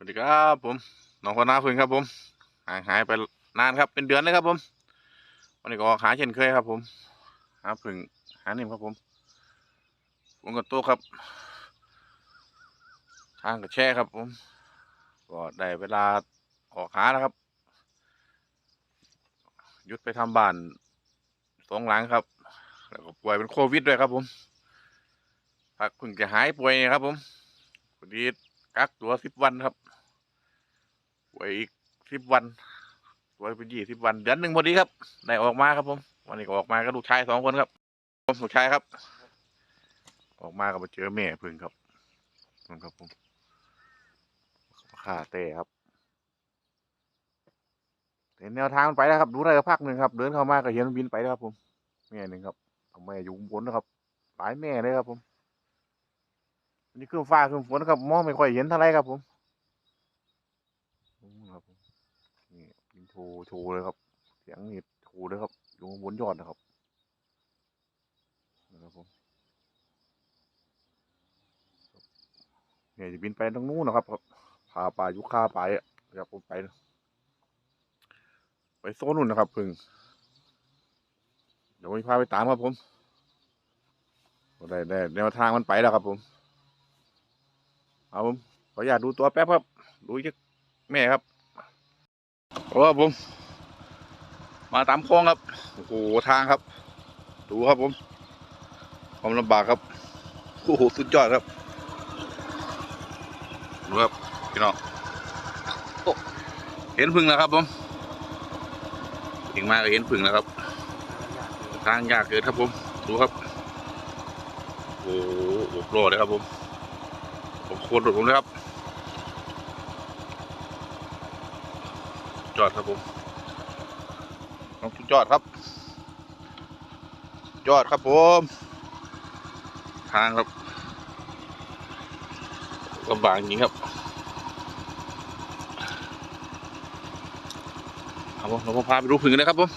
วัสดีครับผมน้องคนน้าพึ่งครับผมห่างหายไปนานครับเป็นเดือนเลยครับผม วันนี้ก็หาเช่นเคยครับ ผมหาพึ่งหานิ่มครับผมผมกับโต๊ะครับ ทางกับแช่ครับผม ก็ได้เวลาออกหาแล้วครับหยุดไปทำบ้านสองหลังครับ แล้วก็ป่วยเป็นโควิดด้วยครับผมพักพึ่งจะหายป่วยครับผมพอดี กักตัวสิบวันครับป่วยอีกสิบวันป่วยไปยี่สิบวัน เดือนหนึ่งพอดีครับได้ออกมาครับผมวันนี้ก็ออกมากับลูกชายสองคนครับผมลูกชายครับ ออกมาก็มาเจอแม่พึ่งครับนั่นครับผมข่าเต้ครับเห็นแนวทางมันไปแล้วครับดูได้ก็พักหนึ่งครับ เดินเข้ามาก็เห็นมันบินไปแล้วครับผมแม่หนึ่งครับเอาแม่อยู่ข้างบนนะครับ หลายแม่เลยครับผม นนี้เครื่อฟ้าคือฝนครับมองไม่ค่อยเห็นเท่าไรครับผมครับผมนี่บินโชว์โชว์เลยครับ เสียงนี่โชว์เลยครับอยู่บนยอดนะครับนะครับผมเนี่ยจะบินไปตรงนู้นนะครับพาป่ายุค่าไปอะอยากผมไป ไปโซนนู้นนะครับพึ่งเดี๋ยวผมพาไปตามครับผมได้ได้แนวทางมันไปแล้วครับผม เอาผมขออนุญาตดูตัวแป๊บครับ ดูจากแม่ครับโอ้ครับผม มาตามคลองครับ โอ้โหทางครับ ดูครับผม ความลำบากครับ โอ้โหสุดยอดครับ ดูครับพี่น้องเห็นพึ่งแล้วครับผมถึงมาก็เห็นพึ่งแล้วครับ ทางยากเกินครับผม ดูครับ โอ้โหโอ้โหโปรเลยครับผม ผมโคตรหลุดผมเลยครับ จอดครับผมน้องจอดครับ จอดครับผม ทางครับลำบากจริงครับครับผมเราพาไปดูผึ่งกันนะครับผม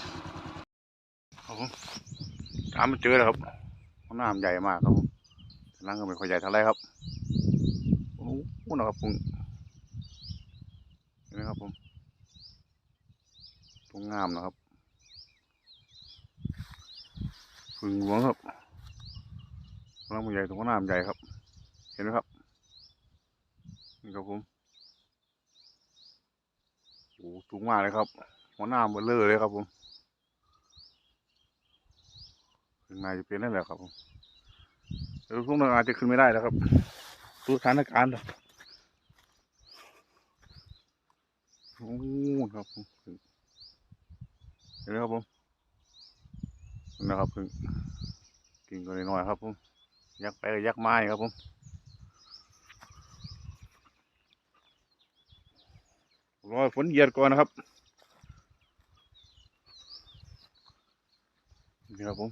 ครับผมตามมาเจอแล้วครับน้ำใหญ่มากครับผมนั่งก็ไม่ค่อยใหญ่เท่าไรครับ อ้โหนะครับผมเห็นไหมครับผมตรงงามนะครับพึ่งหลวงครับน้ำใหญ่ตรงน้ำใหญ่ครับ เห็นไหมครับนี่ครับผมโอ้สูงมากเลยครับหัวหน้าเบลเลอร์เลยครับผมขึ้นมาจะเป็นนั่นแหละครับผมแต่ลูกทุ่งอาจจะขึ้นไม่ได้แล้วครับดูสถานการณ์เลย โอ้ครับผมเห็นไหมครับผมนี่นะครับพิ่งกินกันหน่อยครับผมยักไปยักไม้ครับผมรอฝนเหยียดก่อนนะครับนี่ครับผม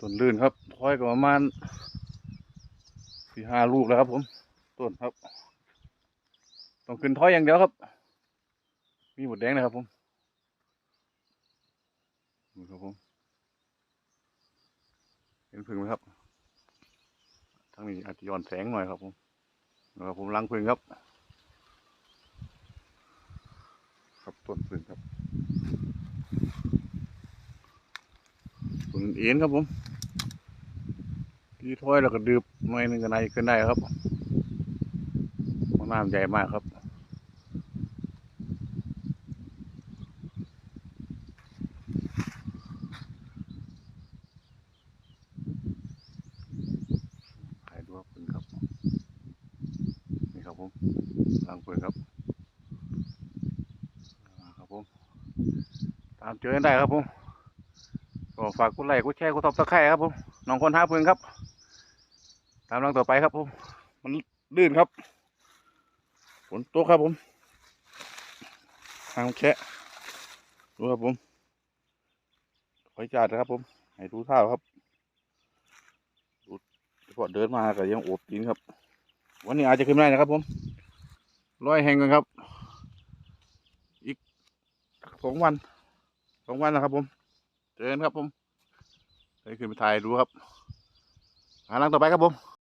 ต้นลื่นครับถอยก็ประมาณสี่ห้าลูกแล้วครับผมต้นครับ ต้องขึ้นท้อยอย่างเดียวครับ มีหมดแดงนะครับผมนี่ครับผมเห็นพึ่งไหมครับทางนี้อาจจะย้อนแสงหน่อยครับผมนะครับผมลังพึ่งครับ ครับต้นพึ่งครับต้นเอ็นครับผมที่ถ้อยแล้วก็ดืบหน่อยนึงก็นายขึ้นได้ครับห้องน้ำใหญ่มากครับ ถ่ายดูครับคุณครับ นี่ครับผม ลังเปิดครับครับผมตามเจอกันได้ครับผมก็ฝากกดไลค์กดแชร์กดติดตามครงครับผมน้องคนหาเพื่อนครับ ตามรังต่อไปครับผมมันลื่นครับฝนตกครับผมทางแค่ดูครับผมคอยจัดนะครับ ผม ให้ดูท่าครับดูเฉพาะเดินมาก็ยังโอบจริงครับ วันนี้อาจจะขึ้นไม่ได้นะครับผม ร้อยแห่งกันครับ อีกสองวันสองวันนะครับผม เจอกันครับผมไปขึ้นไปถ่ายดูครับหาลังต่อไปครับผม